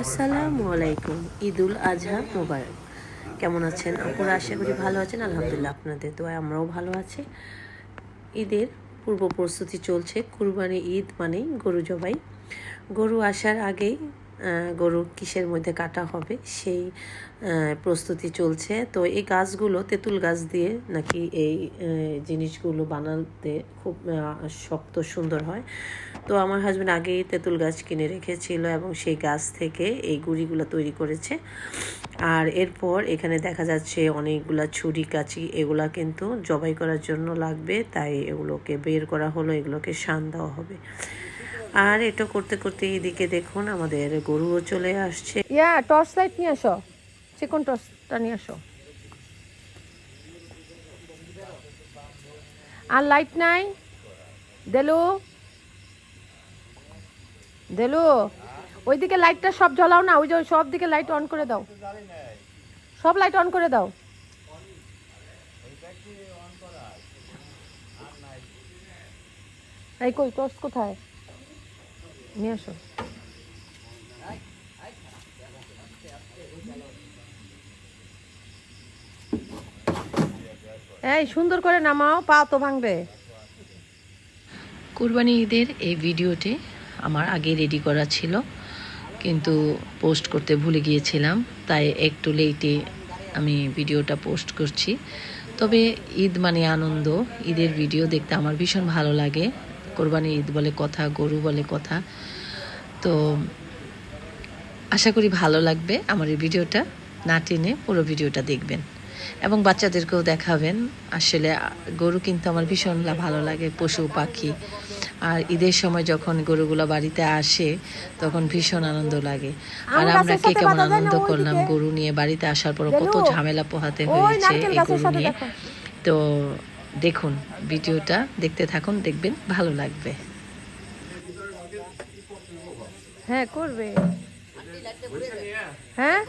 আসসালামু আলাইকুম, ঈদুল আজহা মোবারক। কেমন আছেন? আপনারা আশা করি ভালো আছেন, আলহামদুলিল্লাহ আপনাদের দোয়ায় আমরাও ভালো আছি। ঈদের পূর্ব প্রস্তুতি চলছে, কুরবানি ঈদ মানেই গরু জবাই। গরু আসার আগেই আহ, গরু কিসের মধ্যে কাটা হবে সেই প্রস্তুতি চলছে। তো এই গাছগুলো তেঁতুল গাছ দিয়ে নাকি এই জিনিসগুলো বানাতে খুব শক্ত সুন্দর হয়। তো আমার হাজব্যান্ড আগেই তেঁতুল গাছ কিনে রেখেছিল এবং সেই গাছ থেকে এই গুড়িগুলো তৈরি করেছে। আর এরপর এখানে দেখা যাচ্ছে অনেকগুলা ছুরি কাচি এগুলা কিন্তু জবাই করার জন্য লাগবে। তাই এগুলোকে বের করা হলো এগুলোকে শান দেওয়া হবে। আর এটা করতে করতে এদিকে দেখুন আমাদের গরুও চলে আসছে। ইয়া, টর্চ লাইট নিয়ে আসো। চিকন টর্চটা নিয়ে আসো। আর লাইট নাই? দেলু? দেলু? ওইদিকে লাইটটা সব জ্বলাও না, ওই যে সব দিকে লাইট অন করে দাও। সব লাইট অন করে দাও। এই কই, টর্চ কোথায়? নিয়ে আসো। এই, সুন্দর করে নামাও, পা তো ভাঙবে। কুরবানি ঈদের এই ভিডিওটি আমার আগে রেডি করা ছিল, কিন্তু পোস্ট করতে ভুলে গিয়েছিলাম, তাই একটু লেটে আমি ভিডিওটা পোস্ট করছি। তবে ঈদ মানে আনন্দ, ঈদের ভিডিও দেখতে আমার ভীষণ ভালো লাগে। কোরবানি ঈদ বলে কথা গরু বলে কথা। তো আশা করি ভালো লাগবে আমার এই ভিডিওটা। না টেনে পুরো ভিডিওটা দেখবেন। এবং বাচ্চাদেরকেও দেখাবেন। আসলে গরু কিন্তু আমার ভীষণ ভালো লাগে পশু পাখি। আর ঈদের সময় যখন গরুগুলো বাড়িতে আসে তখন ভীষণ আনন্দ লাগে। আর আমরা কে কেমন আনন্দ করলাম গরু নিয়ে বাড়িতে আসার পর কত ঝামেলা পোহাতে হয়েছে এই গরু নিয়ে। তো দেখুন, ভিডিওটা দেখতে থাকুন, দেখবেন ভালো লাগবে। হ্যাঁ করবে। হ্যাঁ?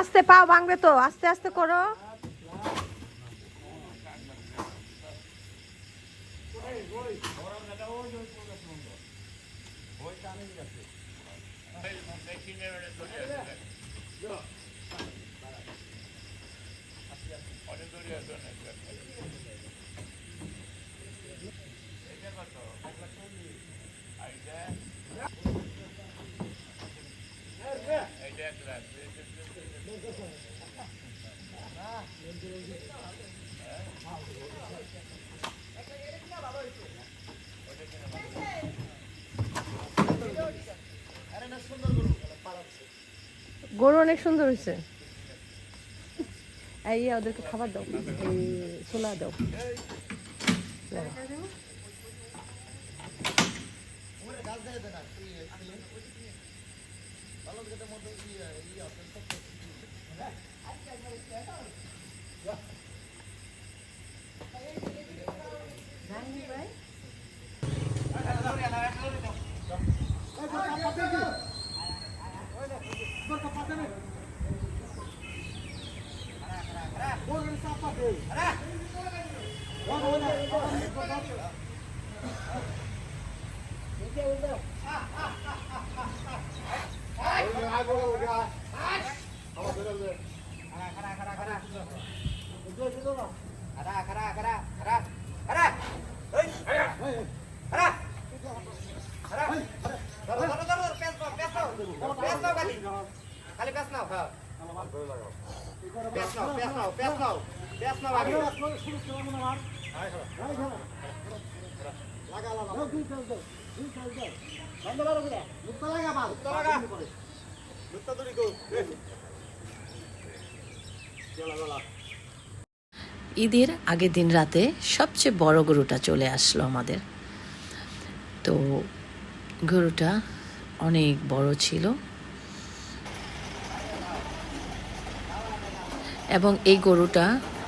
আস্তে পাও, ভাঙবে তো। আস্তে আস্তে করো। বইটা আমি রাখি অনেক দূরে আছে এটা কত এক লাখ চল্লিশ আর এটা এটা এক লাখ হ্যাঁ গরু অনেক সুন্দর হয়েছে। এই ওদেরকে খাবার দাও। এই ছোলা দাও। খালি ঈদের আগের দিন রাতে সবচেয়ে বড় গরুটা চলে আসলো আমাদের। তো গরুটা অনেক বড় ছিল। এবং এই গরুটা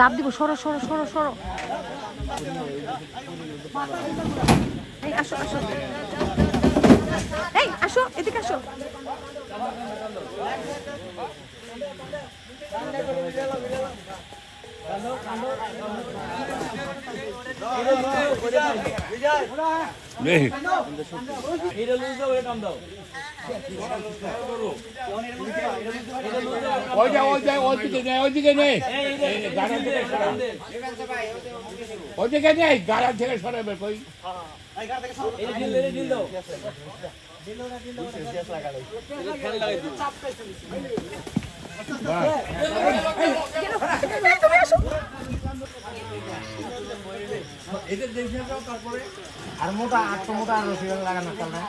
লাভ দিব, সরো সরো সরো সরো। এই, আসো আসো। এই, আসো, এদিকে আসো। নেই ওই যা নেই গাড়ার থেকে সরা ওই দিকে নেই গাড়ার থেকে সরাবে কই আর মোটা আটশো মোটা আর রসি লাগানো চাল না।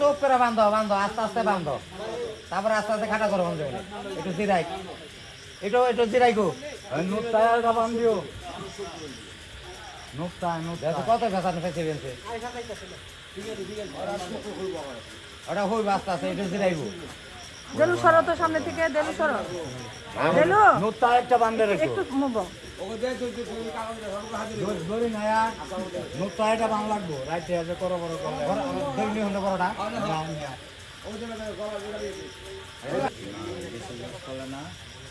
চোখ করে বান্ধো বান্ধো, আস্তে আস্তে বান্ধো। তারপরে আস্তে আস্তে খাটা করো বান্ধো একটু জিরাই একটু একটু জিরাই গো বান্ধিও। নোটটা নোটটা কত ফেসানো ফেসে ফেলছে ওটা হইব আস্তে আস্তে একটু জিরাইবো দেলু সরো তো সামনে থেকে দেলু সরো দেলু নোটটা একটা বান্ধে রেখো একটু মুভো ধরি এটা বাং লাগবো রাইতে আছে করো বড় করো ধরি হলে বড়টা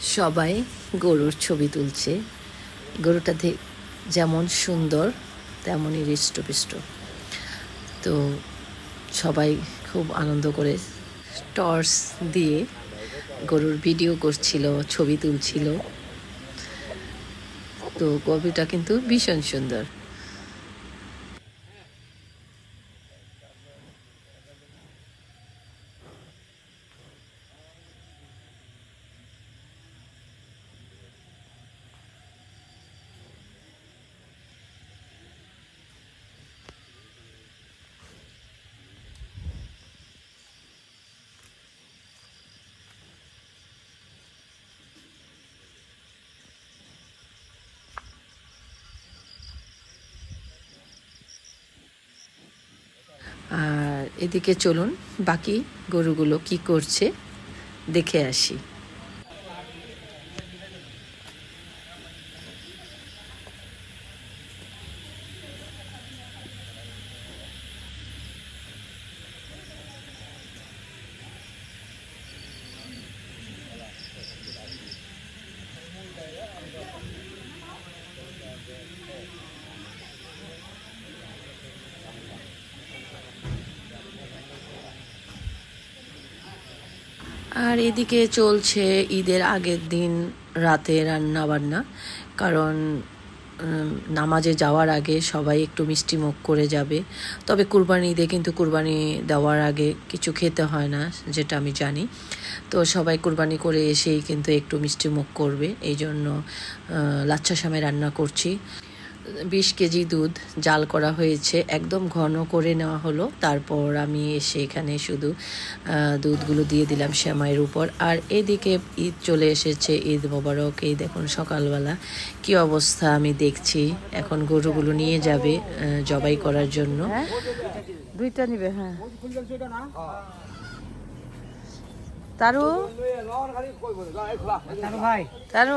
সবাই গরুর ছবি তুলছে। গরুটা যেমন সুন্দর, তেমনই হৃষ্টপুষ্ট। তো সবাই খুব আনন্দ করে টর্চ দিয়ে গরুর ভিডিও করছিল, ছবি তুলছিল। তো গরুটা কিন্তু ভীষণ সুন্দর আর এদিকে চলুন বাকি গরুগুলো কি করছে দেখে আসি। আর এদিকে চলছে ঈদের আগের দিন রাতে রান্না বান্না কারণ নামাজে যাওয়ার আগে সবাই একটু মিষ্টি মুখ করে যাবে। তবে কুরবানি ঈদে কিন্তু কুরবানি দেওয়ার আগে কিছু খেতে হয় না, যেটা আমি জানি। তো সবাই কুরবানি করে এসেই কিন্তু একটু মিষ্টি মুখ করবে। এই জন্য লাচ্ছা সামে রান্না করছি। বিশ কেজি দুধ জাল করা হয়েছে। একদম ঘন করে নেওয়া হলো। তারপর আমি এসে এখানে শুধু দুধগুলো দিয়ে দিলাম শ্যামাইয়ের উপর। আর এদিকে ঈদ চলে এসেছে ঈদ মোবারক। এই দেখুন সকালবেলা কি অবস্থা আমি দেখছি। এখন গরুগুলো নিয়ে যাবে জবাই করার জন্য। হ্যাঁ? দুইটা নিবে হ্যাঁ। তারু? ভাই তারু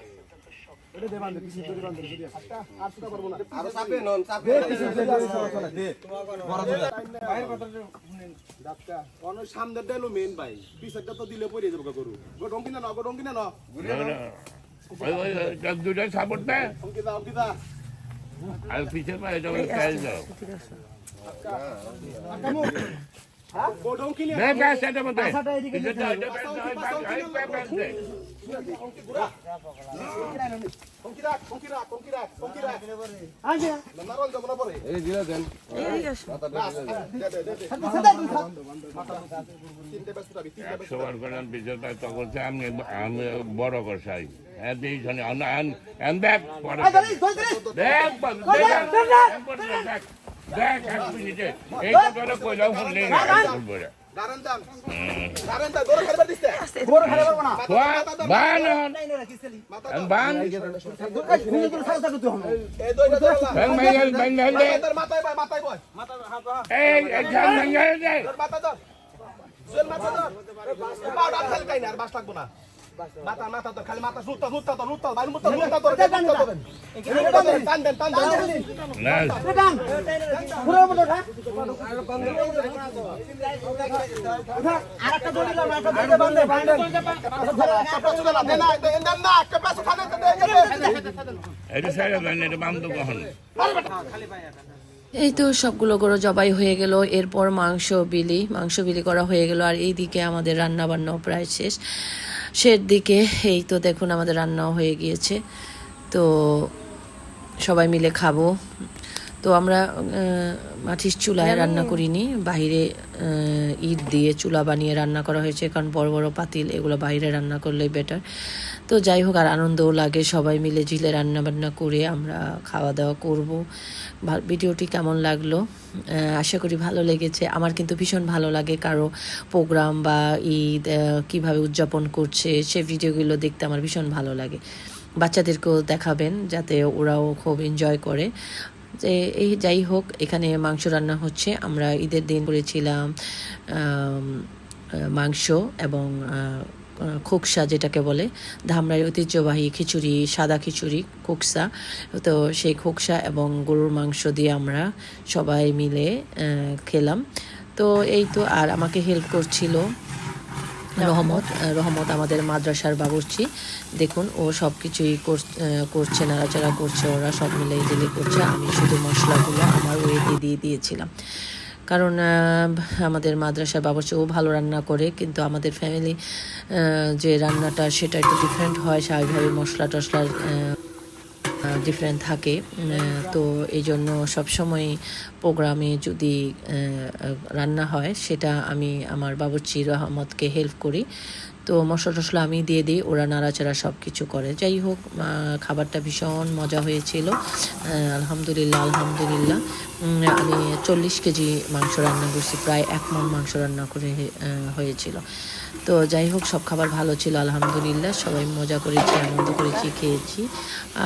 সামনে দেলো মেন ভাই পিছারটা তো দিলে পড়ে যাব গরু গরম কিনা না গরম কিনা না ওই ওই দুটা সাপোর্ট দেয় অঙ্কিতা অঙ্কিতা আর পিছের পায়ে দাও বড় করছাই হ্যাঁ দেখ দেখ এক মিনিটে এই কথাটা কইলাম শুনলেই না এই না না খালি দেন এটা সাইড দেন এটা তো কখন? এই তো সবগুলো গরু জবাই হয়ে গেল এরপর মাংস বিলি মাংস বিলি করা হয়ে গেল আর এই দিকে আমাদের রান্না বান্নাও প্রায় শেষ। শের দিকে, এই তো দেখুন আমাদের রান্নাও হয়ে গিয়েছে। তো সবাই মিলে খাব। তো আমরা মাটির চুলায় রান্না করিনি। বাইরে ইট দিয়ে চুলা বানিয়ে রান্না করা হয়েছে কারণ বড় বড় পাতিল এগুলো বাইরে রান্না করলেই বেটার তো যাই হোক আর আনন্দও লাগে সবাই মিলে ঝিলে রান্না বান্না করে আমরা খাওয়া দাওয়া করব ভিডিওটি কেমন লাগল? আশা করি ভালো লেগেছে। আমার কিন্তু ভীষণ ভালো লাগে কারও প্রোগ্রাম বা ঈদ কীভাবে উদযাপন করছে সে ভিডিওগুলো দেখতে আমার ভীষণ ভালো লাগে। বাচ্চাদেরকেও দেখাবেন যাতে ওরাও খুব এনজয় করে। যে এই যাই হোক, এখানে মাংস রান্না হচ্ছে। আমরা ঈদের দিন করেছিলাম মাংস এবং খোকসা যেটাকে বলে। ধামরাই ঐতিহ্যবাহী খিচুড়ি, সাদা খিচুড়ি, খোকসা। তো সেই খোকসা এবং গরুর মাংস দিয়ে আমরা সবাই মিলে খেলাম। তো এই তো, আর আমাকে হেল্প করছিল রহমত রহমত আমাদের মাদ্রাসার বাবুর্চি। দেখুন ও সব কিছুই করছে নাড়াচাড়া করছে ওরা সব মিলে দিলে করছে। আমি শুধু মশলাগুলো আমার ওয়েতে দিয়ে দিয়েছিলাম। কারণ আমাদের মাদ্রাসার বাবুর্চি ও ভালো রান্না করে কিন্তু আমাদের ফ্যামিলি যে রান্নাটা সেটা একটু ডিফারেন্ট হয় স্বাভাবিকভাবে মশলা টশলার আহ, ডিফারেন্ট থাকে। তো এই জন্য সবসময় প্রোগ্রামে যদি রান্না হয়, সেটা আমি আমার বাবুর্চি রহমতকে হেল্প করি। তো মশলা টশলা আমি দিয়ে দিই, ওরা নাড়াচাড়া সব কিছু করে। যাই হোক খাবারটা ভীষণ মজা হয়েছিল। আলহামদুলিল্লাহ আলহামদুলিল্লাহ। আমি চল্লিশ কেজি মাংস রান্না করছি, প্রায় এক মন মাংস রান্না করে হয়েছিল। তো যাই হোক, সব খাবার ভালো ছিল, আলহামদুলিল্লাহ। সবাই মজা করেছি, আনন্দ করেছি, খেয়েছি।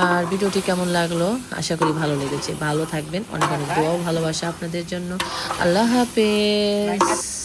আর ভিডিওটি কেমন লাগল? আশা করি ভালো লেগেছে। ভালো থাকবেন। অনেক অনেক দোয়াও, ভালোবাসা আপনাদের জন্য। আল্লাহ হাফেজ।